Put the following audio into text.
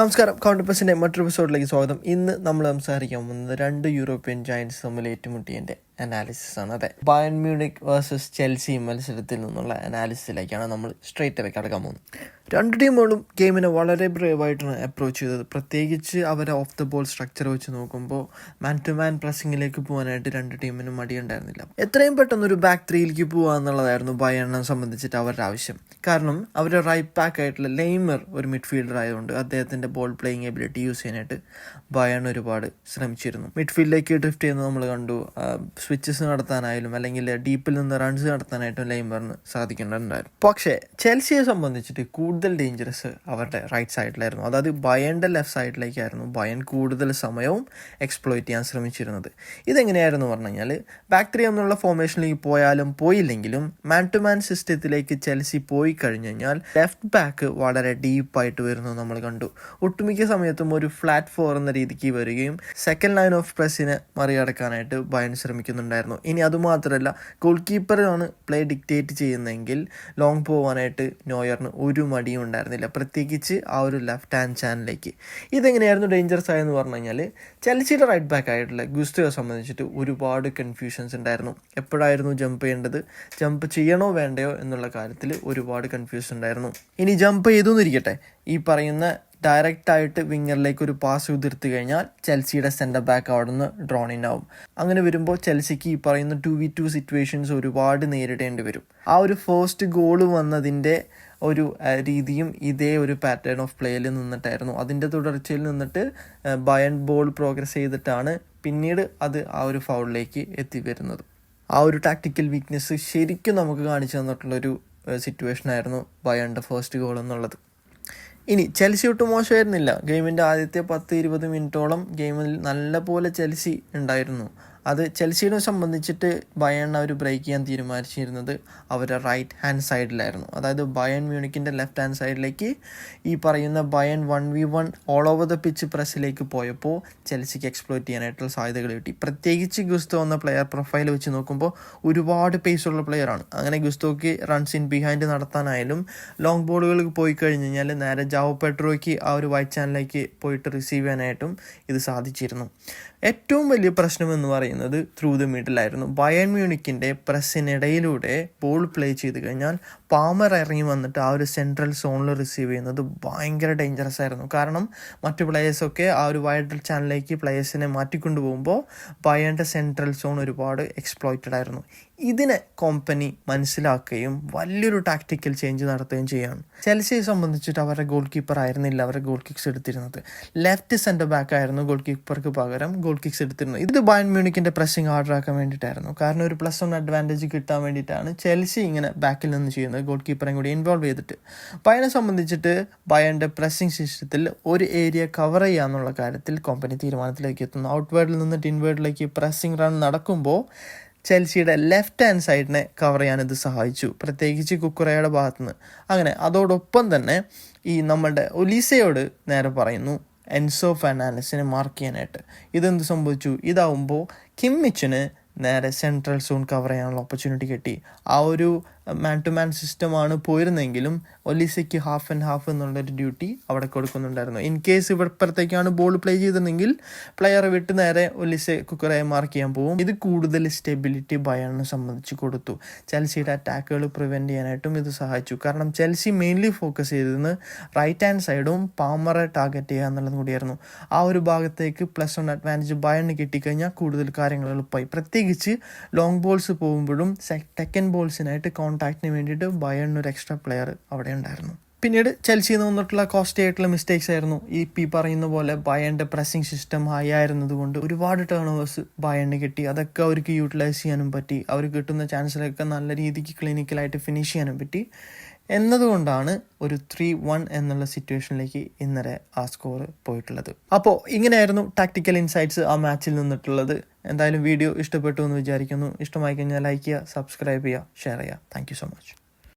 നമസ്കാരം. കൗണ്ടർ പ്രസിന്റെ മറ്റൊരു എപ്പിസോഡിലേക്ക് സ്വാഗതം. ഇന്ന് നമ്മൾ സംസാരിക്കാൻ പോകുന്നത് രണ്ട് യൂറോപ്യൻ ജയൻസ് തമ്മിൽ ഏറ്റുമുട്ടിയതിന്റെ അനാലിസിസ് ആണ്. അതെ ബയൺ മ്യൂണിക് വേഴ്സസ് ചെൽസി മത്സരത്തിൽ നിന്നുള്ള അനാലിസിസിലേക്കാണ് നമ്മൾ സ്ട്രേറ്റ് അവയ്ക്ക് കടക്കാൻ പോകുന്നത്. രണ്ട് ടീമുകളും ഗെയിമിനെ വളരെ ബ്രേവായിട്ടാണ് അപ്രോച്ച് ചെയ്തത്. പ്രത്യേകിച്ച് അവരെ ഓഫ് ദ ബോൾ സ്ട്രക്ചർ വെച്ച് നോക്കുമ്പോൾ മാൻ ടു മാൻ പ്രസിംഗിലേക്ക് പോകാനായിട്ട് രണ്ട് ടീമിനും മടിയുണ്ടായിരുന്നില്ല. എത്രയും പെട്ടെന്ന് ഒരു ബാക്ക് ത്രീയിലേക്ക് പോകുക എന്നുള്ളതായിരുന്നു ബയണ്ണം സംബന്ധിച്ചിട്ട് അവരുടെ ആവശ്യം. കാരണം അവരുടെ റൈറ്റ് ബാക്ക് ആയിട്ടുള്ള ലെയ്മർ ഒരു മിഡ്ഫീൽഡർ ആയതുകൊണ്ട് അദ്ദേഹത്തിന്റെ ബോൾ പ്ലേയിങ് എബിലിറ്റി യൂസ് ചെയ്യാനായിട്ട് ബയൺ ഒരുപാട് ശ്രമിച്ചിരുന്നു. മിഡ്ഫീൽഡിലേക്ക് ഡ്രിഫ്റ്റ് ചെയ്യുന്നത് നമ്മൾ കണ്ടു. സ്വിച്ചസ് നടത്താനായാലും അല്ലെങ്കിൽ ഡീപ്പിൽ നിന്ന് റൺസ് നടത്താനായിട്ടും ലെയ്മറിന് സാധിക്കുന്നുണ്ടായിരുന്നു പക്ഷേ ചെൽസിയെ സംബന്ധിച്ചിട്ട് കൂടുതൽ ഡേഞ്ചറസ് അവരുടെ റൈറ്റ് സൈഡിലായിരുന്നു അതായത് ബയന്റെ ലെഫ്റ്റ് സൈഡിലേക്കായിരുന്നു ബയൻ കൂടുതൽ സമയവും എക്സ്പ്ലോയിറ്റ് ചെയ്യാൻ ശ്രമിച്ചിരുന്നത്. ഇതെങ്ങനെയായിരുന്നു പറഞ്ഞു കഴിഞ്ഞാൽ ബാക്ക് എന്നുള്ള ഫോർമേഷനിലേക്ക് പോയാലും പോയില്ലെങ്കിലും മാൻ ടു മാൻ സിസ്റ്റത്തിലേക്ക് ചെൽസി പോയി കഴിഞ്ഞു കഴിഞ്ഞാൽ ലെഫ്റ്റ് ബാക്ക് വളരെ ഡീപ്പായിട്ട് വരുന്നത് നമ്മൾ കണ്ടു. ഒട്ടുമിക്ക സമയത്തും ഒരു ഫ്ലാറ്റ് ഫോർ എന്ന രീതിക്ക് വരികയും സെക്കൻഡ് ലൈൻ ഓഫ് പ്രസ്സിനെ മറികടക്കാനായിട്ട് ബയൻ ശ്രമിക്കുന്നുണ്ടായിരുന്നു. ഇനി അതുമാത്രമല്ല ഗോൾ കീപ്പറാണ് പ്ലേ ഡിക്റ്റേറ്റ് ചെയ്യുന്നതെങ്കിൽ ലോങ് പോവാനായിട്ട് നോയറിന് ഒരു മടിയും ഉണ്ടായിരുന്നില്ല. പ്രത്യേകിച്ച് ആ ഒരു ലെഫ്റ്റ് ഹാൻഡ് ചാനലിലേക്ക് ഇതെങ്ങനെയായിരുന്നു ഡേഞ്ചറസ് ആയെന്ന് പറഞ്ഞു കഴിഞ്ഞാൽ ചെൽസിയുടെ റൈറ്റ് ബാക്ക് ആയിട്ടുള്ള ഗുസ്തയെ സംബന്ധിച്ചിട്ട് ഒരുപാട് കൺഫ്യൂഷൻസ് ഉണ്ടായിരുന്നു. എപ്പോഴായിരുന്നു ജമ്പ് ചെയ്യേണ്ടത്? ജമ്പ് ചെയ്യണോ വേണ്ടയോ എന്നുള്ള കാര്യത്തിൽ ഒരുപാട് കൺഫ്യൂഷൻ ഉണ്ടായിരുന്നു. ഇനി ജമ്പ് ചെയ്തു എന്നിരിക്കട്ടെ. ഈ പറയുന്ന ഡയറക്റ്റ് ആയിട്ട് വിങ്ങറിലേക്ക് ഒരു പാസ് ഉതിർത്ത് കഴിഞ്ഞാൽ ചെൽസിയുടെ സെന്റർ ബാക്ക് അവിടെ നിന്ന് ആവും. അങ്ങനെ വരുമ്പോൾ ചെൽസിക്ക് ഈ പറയുന്ന ടു വി ടു സിറ്റുവേഷൻസ് ഒരുപാട് നേരിടേണ്ടി വരും. ആ ഒരു ഫസ്റ്റ് ഗോൾ വന്നതിന്റെ ഒരു രീതിയും ഇതേ ഒരു പാറ്റേൺ ഓഫ് പ്ലേയിൽ നിന്നിട്ടായിരുന്നു. അതിന്റെ തുടർച്ചയിൽ നിന്നിട്ട് ബയൺ ബോൾ പ്രോഗ്രസ് ചെയ്തിട്ടാണ് പിന്നീട് അത് ആ ഒരു ഫൗളിലേക്ക് എത്തിവരുന്നത് ആ ഒരു ടാക്ടിക്കൽ വീക്ക്നെസ് ശരിക്കും നമുക്ക് കാണിച്ചു തന്നിട്ടുള്ളൊരു സിറ്റുവേഷൻ ആയിരുന്നു ബയണിന്റെ ഫസ്റ്റ് ഗോൾ എന്നുള്ളത്. ഇനി ചെൽസി ഒട്ടും മോശമായിരുന്നില്ല. ഗെയിമിന്റെ ആദ്യത്തെ പത്ത് ഇരുപത് മിനിറ്റോളം ഗെയിമിൽ നല്ല പോലെ ചെൽസി ഉണ്ടായിരുന്നു. അത് ചെൽസിയെ സംബന്ധിച്ചിട്ട് ബയൺ അവർ ബ്രേക്ക് ചെയ്യാൻ തീരുമാനിച്ചിരുന്നത് അവരുടെ റൈറ്റ് ഹാൻഡ് സൈഡിലായിരുന്നു അതായത് ബയൺ മ്യൂണിക്കിന്റെ ലെഫ്റ്റ് ഹാൻഡ് സൈഡിലേക്ക് ഈ പറയുന്ന Bayern one v one all over the pitch പ്രസ്സിലേക്ക് പോയപ്പോൾ ചെൽസിക്ക് എക്സ്പ്ലോയിറ്റ് ചെയ്യാനായിട്ടുള്ള സാധ്യതകൾ കിട്ടി. പ്രത്യേകിച്ച് ഗുസ്തോ എന്ന പ്ലെയർ പ്രൊഫൈൽ വെച്ച് നോക്കുമ്പോൾ ഒരുപാട് പേസുള്ള പ്ലെയറാണ് അങ്ങനെ ഗുസ്തോക്ക് റൺസ് ഇൻ ബിഹൈൻഡ് നടത്താനായാലും ലോങ് ബോളുകൾക്ക് പോയി കഴിഞ്ഞ് കഴിഞ്ഞാൽ നേരെ ജാവോ പെട്രോയ്ക്ക് ആ ഒരു വൈറ്റ് ചാനലിലേക്ക് പോയിട്ട് റിസീവ് ചെയ്യാനായിട്ടും ഇത് സാധിച്ചിരുന്നു. ഏറ്റവും വലിയ പ്രശ്നം എന്ന് പറയുന്നത് ത്രൂ ദ മിഡിലായിരുന്നു ബയൺ മ്യൂണിക്കിന്റെ പ്രസ്സിനിടയിലൂടെ ബോൾ പ്ലേ ചെയ്ത് കഴിഞ്ഞാൽ പാമർ ഇറങ്ങി വന്നിട്ട് ആ ഒരു സെൻട്രൽ സോണിൽ റിസീവ് ചെയ്യുന്നത് ഭയങ്കര ഡേഞ്ചറസ് ആയിരുന്നു. കാരണം മറ്റു പ്ലേയേഴ്സൊക്കെ ആ ഒരു വൈഡ് ചാനലിലേക്ക് പ്ലേയേഴ്സിനെ മാറ്റിക്കൊണ്ടു പോകുമ്പോൾ ബയന്റെ സെൻട്രൽ സോൺ ഒരുപാട് എക്സ്പ്ലോയിറ്റഡ് ആയിരുന്നു. ഇതിനെ കമ്പനി മനസ്സിലാക്കുകയും വലിയൊരു ടാക്ടിക്കൽ ചേഞ്ച് നടത്തുകയും ചെയ്യുകയാണ് ചെൽസിയെ സംബന്ധിച്ചിട്ട് അവരുടെ ഗോൾ കീപ്പർ ആയിരുന്നില്ല അവരുടെ ഗോൾ കിക്സ് എടുത്തിരുന്നത്. ലെഫ്റ്റ് സെന്റർ ബാക്ക് ആയിരുന്നു ഗോൾ കീപ്പർക്ക് പകരം ഗോൾ കിക്സ് എടുത്തിരുന്നത്. ഇത് ബയൺ മ്യൂണിക്കിന്റെ പ്രസ്സിങ് ഓർഡർ ആക്കാൻ വേണ്ടിയിട്ടായിരുന്നു. കാരണം ഒരു പ്ലസ് വൺ അഡ്വാന്റേജ് കിട്ടാൻ വേണ്ടിയിട്ടാണ് ചെൽസി ഇങ്ങനെ ബാക്കിൽ നിന്ന് ചെയ്യുന്നത് ഗോൾ കീപ്പറെയും കൂടി ഇൻവോൾവ് ചെയ്തിട്ട്. ബയനെ സംബന്ധിച്ചിട്ട് ബയന്റെ പ്രസ്സിങ് സിസ്റ്റത്തിൽ ഒരു ഏരിയ കവർ ചെയ്യാന്നുള്ള കാര്യത്തിൽ കമ്പനി തീരുമാനത്തിലേക്ക് എത്തുന്നു. ഔട്ട്വേർഡിൽ നിന്നിട്ട് ഇൻവേർഡിലേക്ക് പ്രസ്സിങ് റൺ നടക്കുമ്പോൾ ചെൽസിയുടെ ലെഫ്റ്റ് ഹാൻഡ് സൈഡിനെ കവർ ചെയ്യാൻ ഇത് സഹായിച്ചു. പ്രത്യേകിച്ച് കുക്കുറയുടെ ഭാഗത്തുനിന്ന്. അങ്ങനെ അതോടൊപ്പം തന്നെ ഈ നമ്മളുടെ ഒലീസയോട് നേരെ പറയുന്നു എൻസോ ഫെർണാണ്ടസിനെ മാർക്ക് ചെയ്യാനായിട്ട്. ഇതെന്ത് സംഭവിച്ചു? ഇതാവുമ്പോൾ കിമ്മിച്ചിന് നേരെ സെൻട്രൽ സോൺ കവർ ചെയ്യാനുള്ള ഓപ്പർച്യൂണിറ്റി കിട്ടി. ആ ഒരു മാൻ ടു മാൻ സിസ്റ്റമാണ് പോയിരുന്നെങ്കിലും ഒലീസയ്ക്ക് ഹാഫ് ആൻഡ് ഹാഫ് എന്നുള്ളൊരു ഡ്യൂട്ടി അവിടെ കൊടുക്കുന്നുണ്ടായിരുന്നു. ഇൻ കേസ് ഇവിടപ്പുറത്തേക്കാണ് ബോൾ പ്ലേ ചെയ്തിരുന്നെങ്കിൽ പ്ലെയർ വിട്ട് നേരെ ഒലീസ കുക്കറയെ മാർക്ക് ചെയ്യാൻ പോകും ഇത് കൂടുതൽ സ്റ്റെബിലിറ്റി ബയണിനെ സംബന്ധിച്ച് കൊടുത്തു. ചെൽസിയുടെ അറ്റാക്കുകൾ പ്രിവെന്റ് ചെയ്യാനായിട്ടും ഇത് സഹായിച്ചു. കാരണം ചെൽസി മെയിൻലി ഫോക്കസ് ചെയ്തിരുന്നത് റൈറ്റ് ഹാൻഡ് സൈഡും പാമറെ ടാർഗറ്റ് ചെയ്യുക എന്നുള്ളത് കൂടിയായിരുന്നു. ആ ഒരു ഭാഗത്തേക്ക് പ്ലസ് വൺ അഡ്വാന്റേജ് ബയണിന് കിട്ടിക്കഴിഞ്ഞാൽ കൂടുതൽ കാര്യങ്ങൾ എളുപ്പമായി. പ്രത്യേകിച്ച് ലോങ് ബോൾസ് പോകുമ്പോഴും സെക്കൻഡ് ബോൾസിനായിട്ട് കോൺടാക്റ്റിന് വേണ്ടിയിട്ട് ബയൺ ഒരു എക്സ്ട്രാ പ്ലെയർ അവിടെ ഉണ്ടായിരുന്നു. പിന്നീട് ചെൽസിയിൽ നിന്ന് വന്നിട്ടുള്ള കോസ്റ്റ്ലി ആയിട്ടുള്ള മിസ്റ്റേക്സ് ആയിരുന്നു. ഈ പി പറയുന്ന പോലെ ബയന്റെ പ്രസ്സിംഗ് സിസ്റ്റം ഹൈ ആയിരുന്നത് കൊണ്ട് ഒരുപാട് ടേൺ ഓവേഴ്സ് ബയണിന് കിട്ടി. അതൊക്കെ അവർക്ക് യൂട്ടിലൈസ് ചെയ്യാനും പറ്റി. അവർ കിട്ടുന്ന ചാൻസിലൊക്കെ നല്ല രീതിക്ക് ക്ലിനിക്കലായിട്ട് ഫിനിഷ് ചെയ്യാനും പറ്റി. എന്നതുകൊണ്ടാണ് ഒരു ത്രീ വൺ എന്നുള്ള സിറ്റുവേഷനിലേക്ക് ഇന്നലെ ആ സ്കോർ പോയിട്ടുള്ളത്. അപ്പോൾ ഇങ്ങനെയായിരുന്നു ടാക്ടിക്കൽ ഇൻസൈറ്റ്സ് ആ മാച്ചിൽ നിന്നിട്ടുള്ളത്. എന്തായാലും വീഡിയോ ഇഷ്ടപ്പെട്ടു എന്ന് വിചാരിക്കുന്നു. ഇഷ്ടമായി കഴിഞ്ഞാൽ ലൈക്ക് ചെയ്യുക സബ്സ്ക്രൈബ് ചെയ്യുക ഷെയർ ചെയ്യുക. Thank so much